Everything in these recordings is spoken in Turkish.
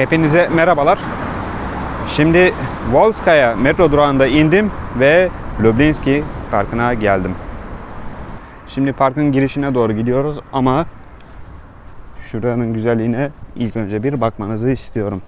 Hepinize merhabalar. Şimdi Volskaya metro durağında indim ve Lublinski Parkı'na geldim. Şimdi parkın girişine doğru gidiyoruz ama şuranın güzelliğine ilk önce bir bakmanızı istiyorum.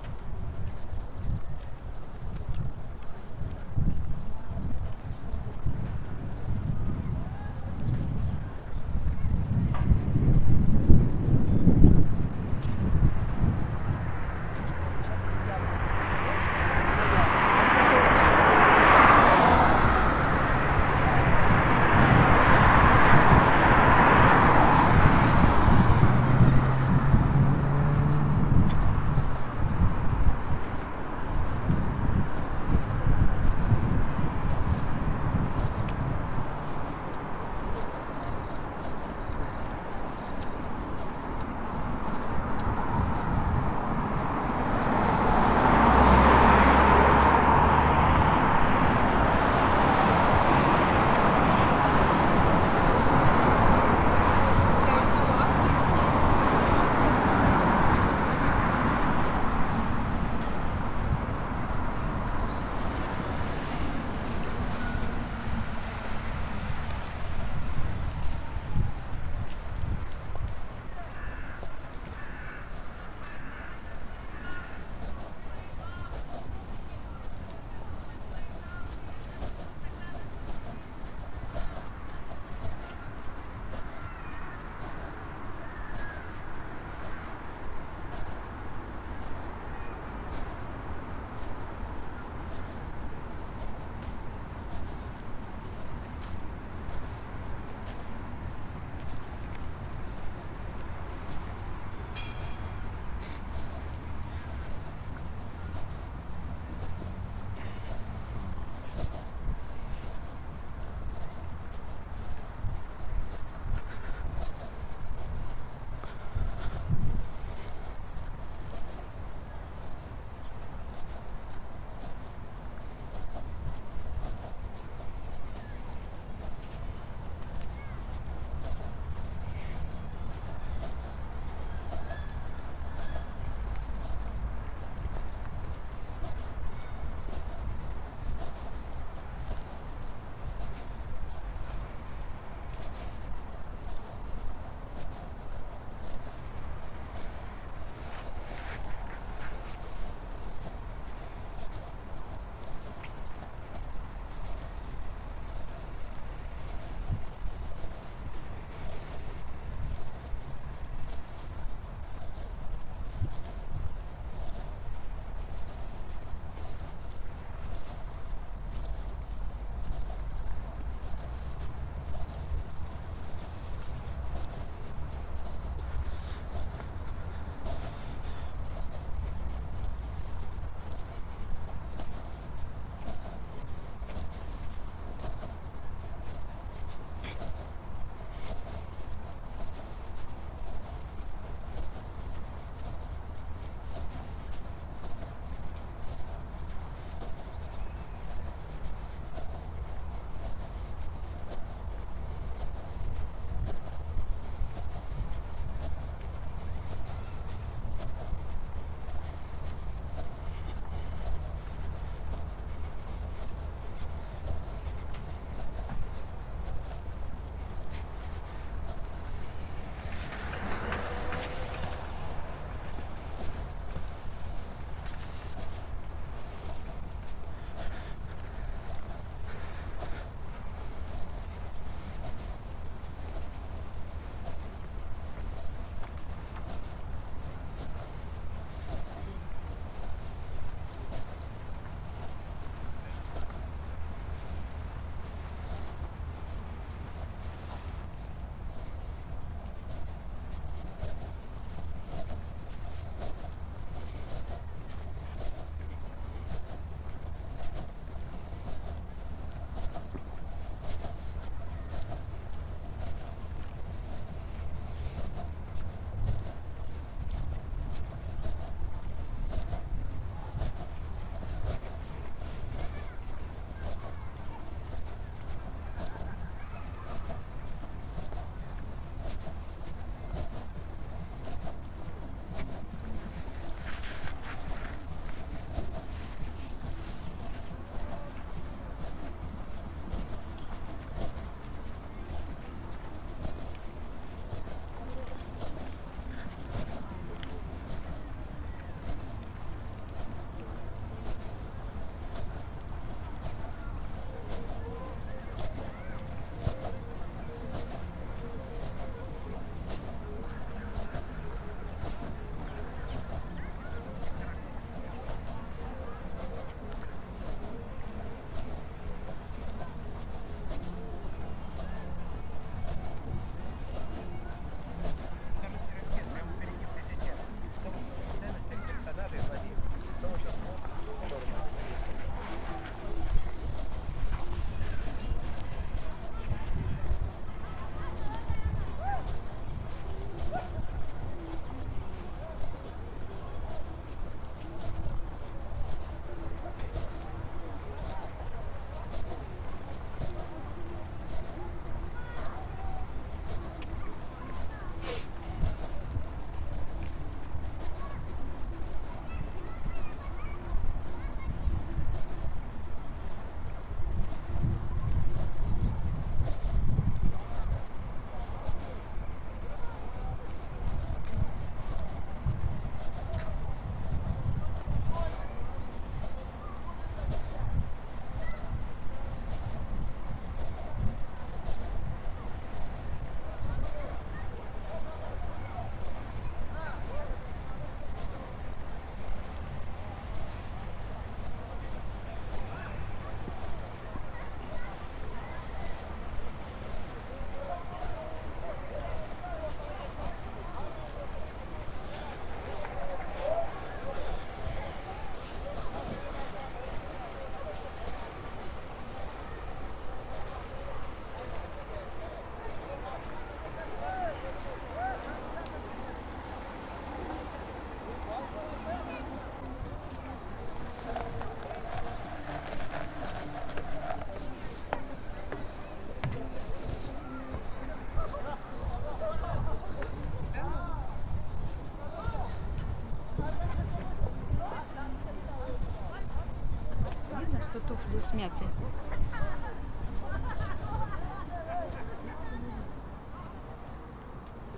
Смяты.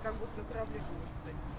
Как будто на корабле было.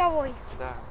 Мозговой. Да.